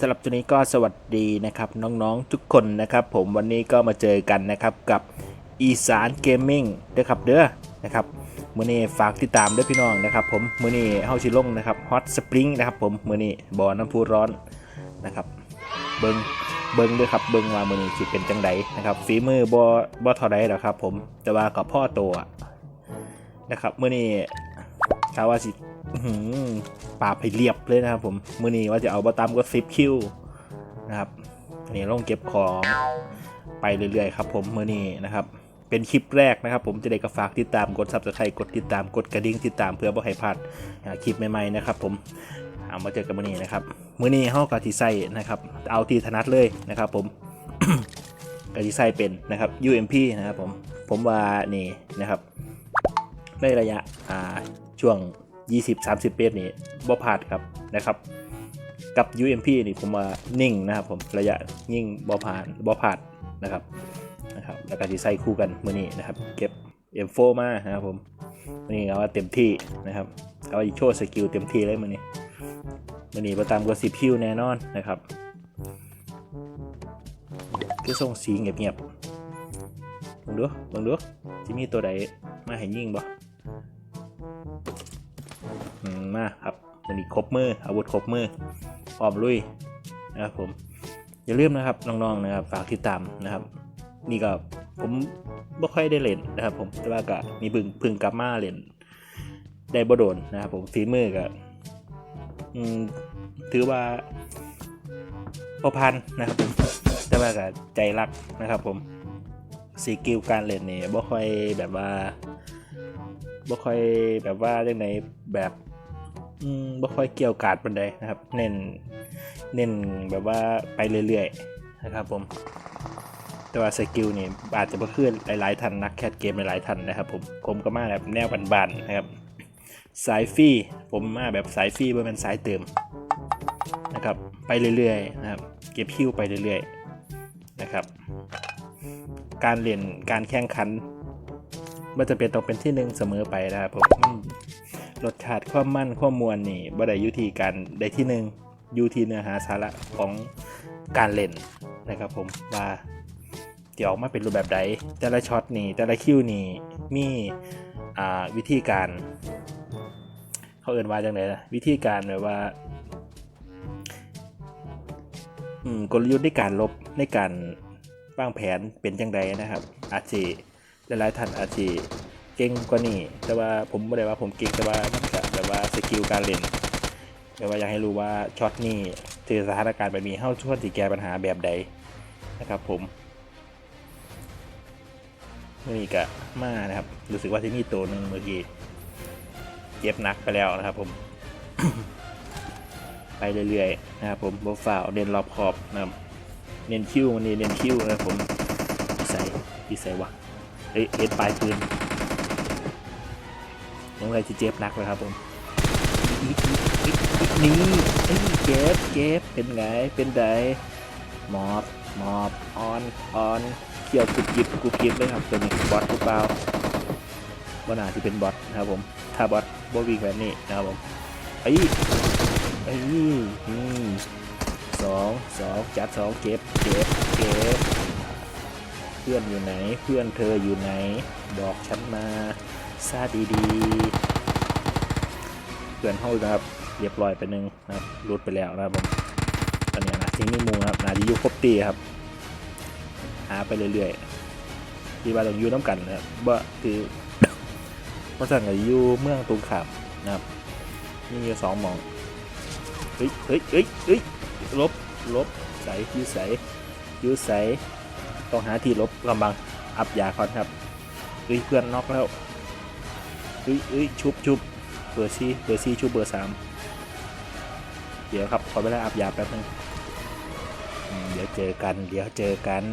สำหรับตัวนี้ก็สวัสดีนะครับน้องๆทุกคนนะครับ ผมวันนี้ก็มาเจอกันนะครับกับอีสานเกมมิ่งเด้อครับเด้อนะครับมื้อนี้ฝากติดตามด้วยพี่น้องนะครับ ผมมื้อนี้เฮาสิลงนะครับฮอตสปริงนะครับผมมื้อนี้บ่อน้ำพุร้อนนะครับ เบิงเบิงด้วยครับเบิงว่ามื้อนี้สิเป็นจังไดนะครับฝีมือบ่บ่เท่าใดหรอกครับ ผมแต่ว่ากับพ่อตอะนะครับมื้อนี้ถ้าว่าสิ ปราบให้เรียบเลยนะครับผมมือนี้ว่าจะเอาบอตามก็ซิปคิวนะครับอันนี้ลงเก็บของไปเรื่อยๆครับผมมือนี้นะครับ เป็นคลิปแรกนะครับ ผมจะได้กระฝากติดตามกดซับสไครต์กดติดตามกดกระดิ่งติดตามเพื่อบ่ให้พลาดคลิปใหม่ๆนะครับ ผมเอามาเจอกันมือนี้นะครับมือนี้เฮากะที่ใส่นะครับ เอาทีถนัดเลยนะครับ ผมกะที่ใส่เป็นนะครับ UMP นะครับ ผมผมว่านี่นะครับในระยะช่วง 20-30 เมตรนี่บ่พลาดครับนะครับ กับ UMP นี่ผมว่านิ่งนะครับผมระยะยิ่งบ่ผ่านบ่พลาดนะครับนะครับแล้วก็ที่ใส่คู่กันมือนี้นะครับ เก็บ M4 มานะครับผมมือนี้เอาว่าเต็มที่นะครับเอาว่าโชว์สกิลเต็มที่เลยมือนี้มือนี้ประตามกว่า10คิวแน่นอนนะครับคือส่งสีเงียบๆลองดูลองดูจะมีตัวใดมาให้ยิ่งบ่อื มมาครับวันนี้ครบมืออาวุธครบมือพร้อมลุยนะครับผมอย่าลืมนะครับน้องๆนะครับฝากติดตามนะครับ นี่ก็ผมไม่ค่อยได้เล่นนะครับ ผมแต่ว่าก็มีพึ่งพึ่งกลับมาเล่นได้บ่โดนนะครับผมฝีมือก็ถือว่าพอพันนะครับผมแต่ว่าก็ใจรักนะครับ ผมสกิลการเล่นเนี่ยบ่ค่อยแบบว่าบ่ค่อยแบบว่าเรื่องไหนแบบ อืมบ่ค่อยเกี่ยวกาดปานใดนะครับ เน้นเน้นแบบว่าไปเรื่อยๆนะครับผม แต่ว่าสกิลนี่อาจจะบ่คือหลายๆท่านนักแคสเกมหลายๆท่านนะครับผมผมก็มาแบบแนวบันๆนะครับสายฟรีผมมาแบบสายฟรีบ่แม่นสายเติมนะครับ ไปเรื่อยๆนะครับ เก็บคิวไปเรื่อยๆนะครับ การเล่นการแข่งขันมันจะเป็นต้องเป็นที่หนึ่งเสมอไปนะครับผม รสชาติความมั่นความมวลนี่บ่ได้ยุทีการได้ที่หนึ่งยู่ที่เนื้อหาสาระของการเล่นนะครับผมว่าจะออกมาเป็นรูปแบบใดแต่ละช็อตนี่แต่ละคิวนี่มีวิธีการเขาเอื่นว่าจังไดนะวิธีการแบบว่าอืมกลยุทธ์ในการลบในการวางแผนเป็นจังไดนะครับ อาจจะหลายๆท่านอาจจะ เก่งกว่านี้ แต่ว่าผมไม่ได้ว่าผมเก่งแต่ว่ามันก็แบบว่าสกิลการเล่นแบบว่าอยากให้รู้ว่าช็อตนี้เจอสถานการณ์แบบนี้เข้าช่วยที่แก้ปัญหาแบบใดนะครับผมนี่ก็มานะครับรู้สึกว่าที่นี่ตัวหนึ่งเมื่อกี้เจ็บหนักไปแล้วนะครับ ผม ไปเรื่อยๆนะครับผมบฝ่าวเน้นรอบขอบนะครับเน้นคิววันนี้เน้นคิวนะครับผมใส่ที่ใส่วะเอ้ยเอ็ดปลายปืน ยังไงจะเจ็บหนักเลยครับผมนี่เอ้ยเจ็บเจ็บเป็นไง เป็นไดหมอบหมอบออนออนเกี่ยวกุบกิบกุบกิบเลยครับตัวนี้บอทหรือเปล่าว่าน่าจะเป็นบอทนะครับผม ถ้าบอทบอวิ่งแบบนี้นะครับผมไอ้ไอ้นี่สองสองจัดสองเก็บเก็บเก็บเพื่อนอยู่ไหน เพื่อนเธออยู่ไหน บอกฉันมา ซาดีๆเพื่อนเข้านะครับ เรียบร้อยไปหนึ่งนะครับรุดไปแล้วนะครับผมตอนนี้นะทิ้งนี่มูครับนาดียูครบตีครับ หาไปเรื่อยๆที่ว่าต้องยูน้ำกันนะครับว่าคือเพราะสั่งกับยูเมืองตรงขามนะครับนี่มีสองหมองเฮ้ยเฮ้ยเฮ้ยเฮ้ยลบลบใสยูใสยูใสต้องหาที่ลบกำบังอัพยาก่อนครับเฮ้ยเพื่อนน็อกแล้ว เฮ้ยเฮ้ยชุบชุบเบอร์ซี่เบอร์ซี่ชุบเบอร์สามเดี๋ยวครับขอเวลาอัพยาแป๊บนึงเดี๋ยวเจอกัน เดี๋ยวเจอกัน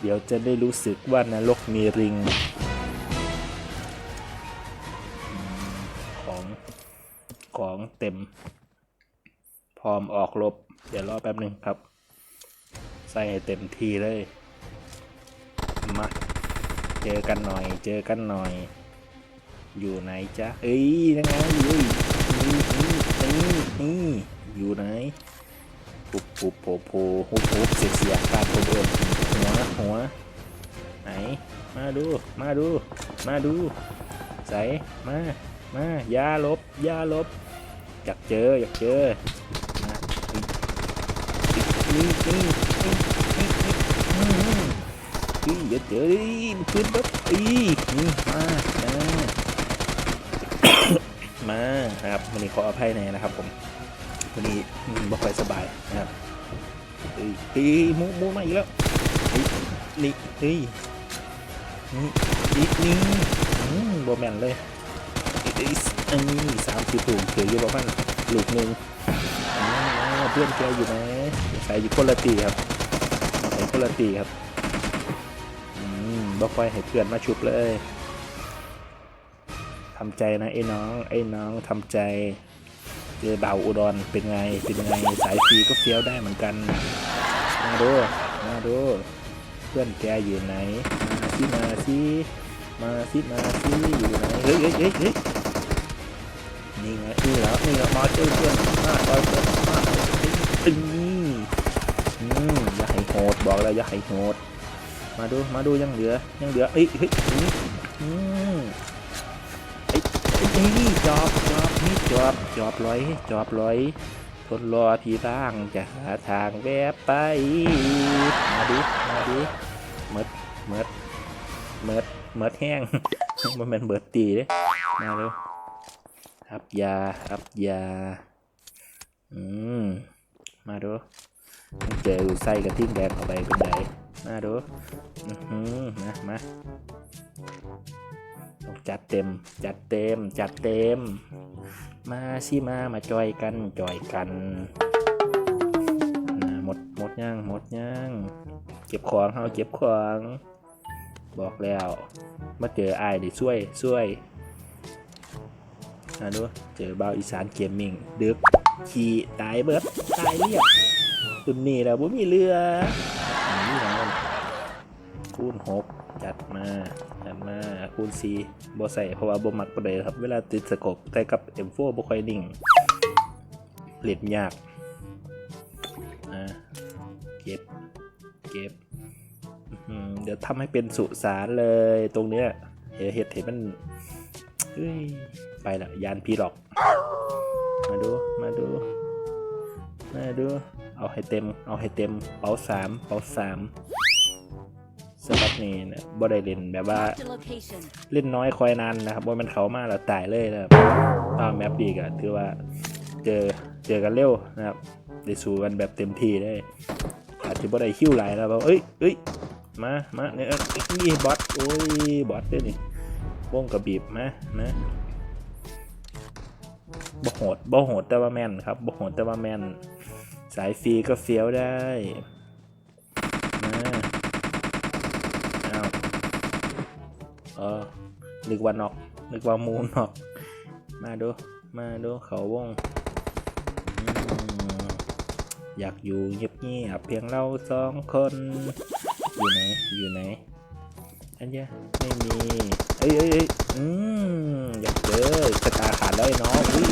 เดี๋ยวจะได้รู้สึกว่านรกมีริง ของของเต็ม พร้อมออกรบ เดี๋ยวรอแป๊บนึงครับ ใส่เต็มทีเลย มา เจอกันหน่อย เจอกันหน่อย อยู่ไหนจ๊ะเอ้ยยังไงเอ้ยนี่นี่นี่นี่อยู่ไหนปุบปุบโผโผฮุบฮุบเสียเสียการผมเอิญหัวหัวไหนมาดูมาดู มาดู ใส่มามาอย่าลบอย่าลบอยากเจออยากเจอมานี่นี่นี่นี่นี่นี่อย่าเจอดิมันขึ้นปั๊บอีนี่มามา มานะครับวันนี้ขออภัยหน่นะครับผมวันนี้บ่ค่อยสบายนะครับเฮ้ยเฮ้ยมูมูมาอีกแล้วเฮ้ยนี่เฮ้ยนี่อีกนี่บ่แมนเลยอันนี้สามสิบถูกถืออยู่ประมาณลูกหนึ่งเพื่อนแกอยู่ไหมใส่อยู่คนละตีครับใส่คนละตีครับอืมบ่ค่อยให้เพื่อนมาชุบเลย ทำใจนะไอ้น้องไอ้น้องทำใจเจอเบาวอุดรเป็นไงเป็นไงสายฟรีก็เฟี้ยวได้เหมือนกันมาดูมาดูเพื่อนแกอยู่ไหนมาสิมาสิมาสิมาสิอยู่ไหนเฮ้ยเฮ้ยเฮ้ยเฮ้ยนี่ไงนี่แล้วนี่แล้วมาเจอเพื่อนมาเจอเพื่อนมาตึงอืมอย่าให้โหดบอกแล้วอย่าให้โหดมาดูมาดูยังเหลือยังเหลือเอ้ยเฮ้ยอืม นี่จอบจอบนี่จอบจอบลอยจอบลอยทนรอพี่บ้างจะหาทางแวบไป มาดิ มาดิเมิดเมิดเมิดเมิดแห้งมันเป็นเบิดตีเด้มาเร็วอับยาอับยา อืม มาดูเจออยู่ไส้กระทิ่งแดงเข้าไปเป็นไงมาดูอือมามา จัดเต็ม จัดเต็ม จัดเต็ม มาสิมา มาจอยกัน จอยกันนะหมด หมดย่าง หมดย่าง เก็บของเฮาเก็บของ บอกแล้ว มาเจอไอายดิช่วยช่วยนะดู เจอบ่าอีสานเกมมิ่ง ดึก ขี่ ตายเบิดตายเรียบตุนนี่แล้วบ่มีเรือ ณหกจัดมาจัดมาคูณสี่บ่ใส่เพราะว่าบ่มักปานใดครับเวลาติดสกบแต่กับ M4 บ่ค่อยนิ่งเล่นยากอ่าเก็บเก็บเดี๋ยวทำให้เป็นสุสานเลยตรงเนี้ยเห็ดเห็ดเห็ดมันเฮ้ยไปละยานพีหลอก มาดูมาดูมาดู เอาให้เต็ม เอาให้เต็ม เป๋าสามเป๋าสาม สำหรับนี่เนี่ยบ่ได้เล่นแบบว่า Marked a location. เล่นน้อยคอยนานนะครับว่ามันเขามาแล้วตายเลยนะครับตามแมปดีก็ถือว่าเจอเจอกันเร็วนะครับได้สู้กันแบบเต็มที่ได้อาจจะบ่ได้คิวหลายแล้วแบบเอ้ยเอ้ยมามาเนี่ยเอ้ยนี่บอสโอ้ยบอสด้วยนี่วงกระบีบมานะบ่โหดบ่โหดแต่ว่าแม่นครับบ่โหดแต่ว่าแม่น สายฟรีก็เฟี้ยวได้มาอ้าว เออนึกว่านอกนึกว่ามูนอก มาดู มาดูเขาวง อยากอยู่เงียบเงียบเพียงเราสองคน อยู่ไหน อยู่ไหน อันเนี้ยไม่มี เอ้ยเอ้ยเอ้ยอืมอยากเจอชะตาขาดแล้วไอ้น้องอุ้ย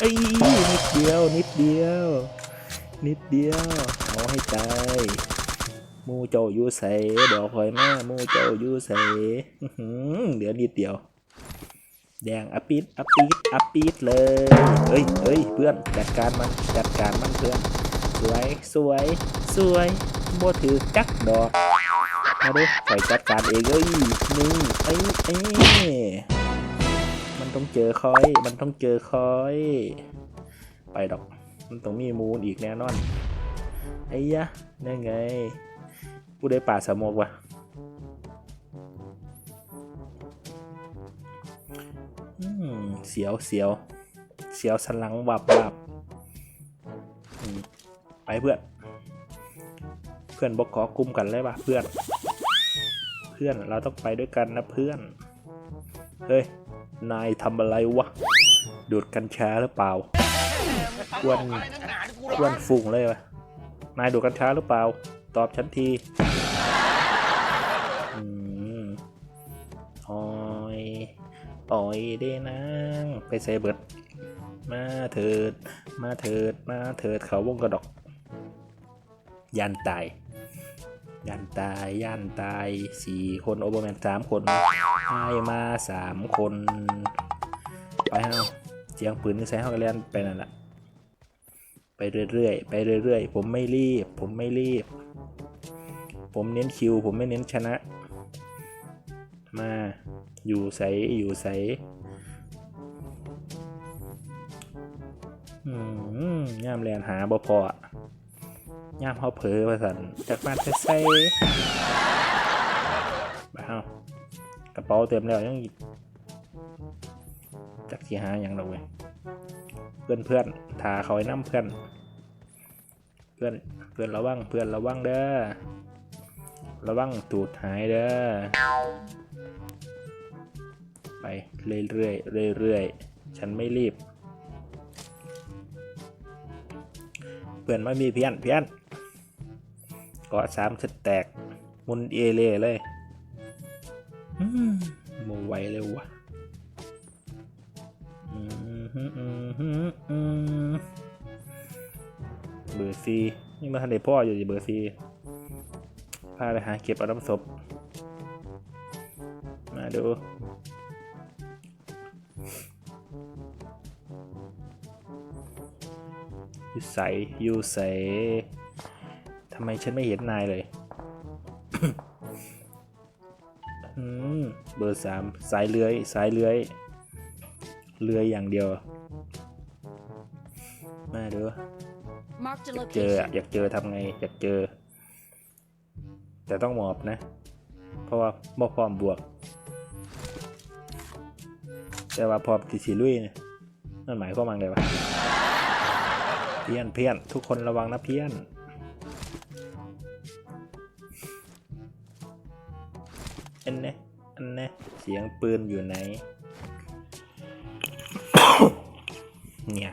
เอ้ยเอ้ยนิดเดียว นิดเดียว นิดเดียว เอาให้ตาย มูเจ้าอยู่ใส่บอกคอยมามูเจ้าอยู่ใส่เหลือนิดเดียว แดงอปิดอปิดอปิดเลยเฮ้ยเฮ้ยเพื่อนจัดการมันจัดการมันเพื่อนสวยสวยสวยบ่ถือจักดอกมาดูคอยจัดการเองเอ้ยนี่เอ้ยเอ้ยมันต้องเจอคอย มันต้องเจอคอย ไปดอก มันต้องมีมูลอีกแน่นอนไอ้ยะนั่นไง ผู้ได้ป่าสมกวะเสียวเสียวเสียวสันหลังวับวับไปเพื่อน เพื่อนบอกขอกุมกันเลยปะเพื่อน เพื่อนเราต้องไปด้วยกันนะเพื่อน เฮ้ย นายทำอะไรวะ ดูดกัญชาหรือเปล่ากวนกวนฝุ่งเลยวะนายดูดกัญชาหรือเปล่า ตอบฉันที อยเด้นางไปใส่เบิด มาเถิด มาเถิด มาเถิดเขาวงกระดก ยันตาย ยันตาย ยันตายสี่คนโอเบอร์แมนสามคนให้มาสามคน ไปเฮาเสียงปืนที่ใส่เฮากันเล่นไปนั่นแหละไปเรื่อยๆ ไปเรื่อยๆ ผมไม่รีบ ผมไม่รีบ ผมเน้นคิว ผมไม่เน้นชนะ มา อยู่ใสอยู่ใสอืมย่ามแลนหาบ่พออะย่ามเขาเผลอประสันจากบ้านไปใส่บ้ากระเป๋าเต็มแล้วยังอีกจักสีหาอย่างเราเว้ยเพื่อนเพื่อนทาเขาไอ้น้ำเพื่อน เพื่อนเพื่อนระวังเพื่อนระวังเด้อระวังตูดหายเด้อ ไปเรื่อยๆเรื่อยๆ ฉันไม่รีบ เพื่อนไม่มีเพี้ยนเพี้ยนเกาะสามสแตกมุนเอเล่เลยอืมโมไวเลยวะอืมฮึอืมอืมเบอร์ซีนี่มาทันได้พ่ออยู่ดิเบอร์ซีพาไปหาเก็บเอาน้ำศพมาดู ยู่ใสอยู่ใสทำไมฉันไม่เห็นนายเลยอืมเบอร์สามสายเลื้อยสายเลื้อยเลื้อยอย่างเดียว มาดู Marked a เจออะ location. อยากเจอทำไง อยากเจอ แต่ต้องหมอบนะ เพราะว่าบ่พร้อมบวก แต่ว่าพร้อมติสีลุยเนี่ยนั่นหมายความว่าไงวะ เพี้ยนเพี้ยนทุกคนระวังนะเพี้ยน อันเนี้ยอันเนี้ยเสียงปืนอยู่ไหน เนี่ย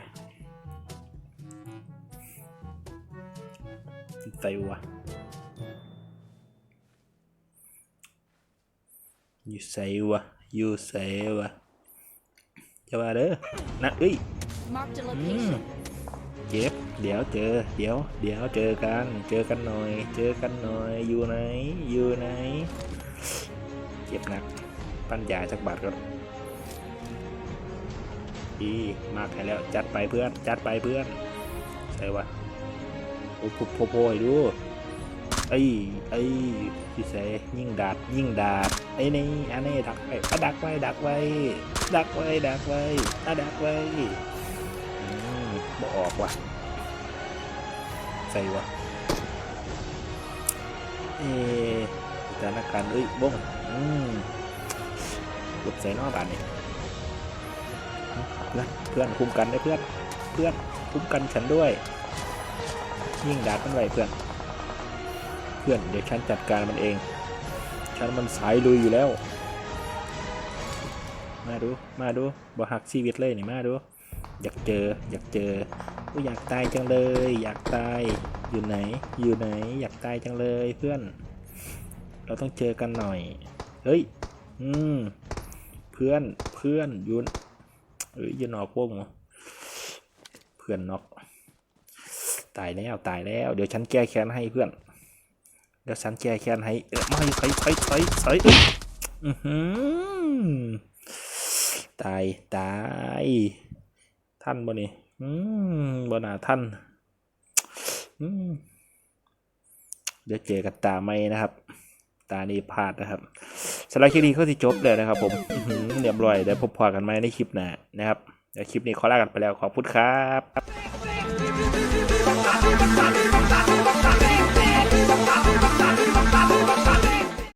ใส่วะอยู่ใส่วะอยู่ใส่วะจะว่าเด้อนะเอ้ย Marked a location. เจ็บ เดี๋ยวเจอ เดี๋ยว เดี๋ยวเจอกัน เจอกันหน่อย เจอกันหน่อย อยู่ไหน อยู่ไหน เจ็บหนัก ปัญญาจากบาทก็ดีมากให้แล้ว จัดไปเพื่อน จัดไปเพื่อน ใช่วะโอ้โหโพโพให้ดูไอ้ไอ้พี่เสยิ่งดาดยิ่งดาดไอ้นี่อันนี้ดักไว้ดักไว้ดักไว้ดักไว้ดักไว้ดักไว้ บ่ออกว่ะ ใส่วะเอสถานการณ์เอ้ยบ้งอืมหลบใส่นอกบานนี่เพื่อนเพื่อนคุมกันได้เพื่อน เพื่อนคุมกันฉันด้วย ยิ่งดาดมันไว้เพื่อน เพื่อนเดี๋ยวฉันจัดการมันเอง ฉันมันสายลุยอยู่แล้ว มาดู มาดูบ่หักชีวิตเลยนี่มาดู อยากเจอ อยากเจออยากตายจังเลย อยากตายอยู่ไหน อยู่ไหน อยากตายจังเลยเพื่อน เราต้องเจอกันหน่อย เฮ้ย อืม เพื่อน เพื่อนยุนเอ้ยอยืนนอกวงเหรอเพื่อนนอก ตายแล้วตายแล้ว เดี๋ยวฉันแก้แค้นให้เพื่อน เดี๋ยวฉันแก้แค้นให้เออไม่ใส่ใส่ใส่ใส่อือหือตาย ตาย ท่านบ่นี่อืมบ่น่าท่านอืมเดี๋ยวเจอกันตาไม่นะครับ ตานี้พลาดนะครับสำหรับคลิปนี้ก็ที่จบเลยนะครับ ผมเรียบร้อยเดี๋ยวพบพอกันไหมในคลิปหน้านะครับเดี๋ยวคลิปนี้ขอลากันไปแล้วขอบคุณครับ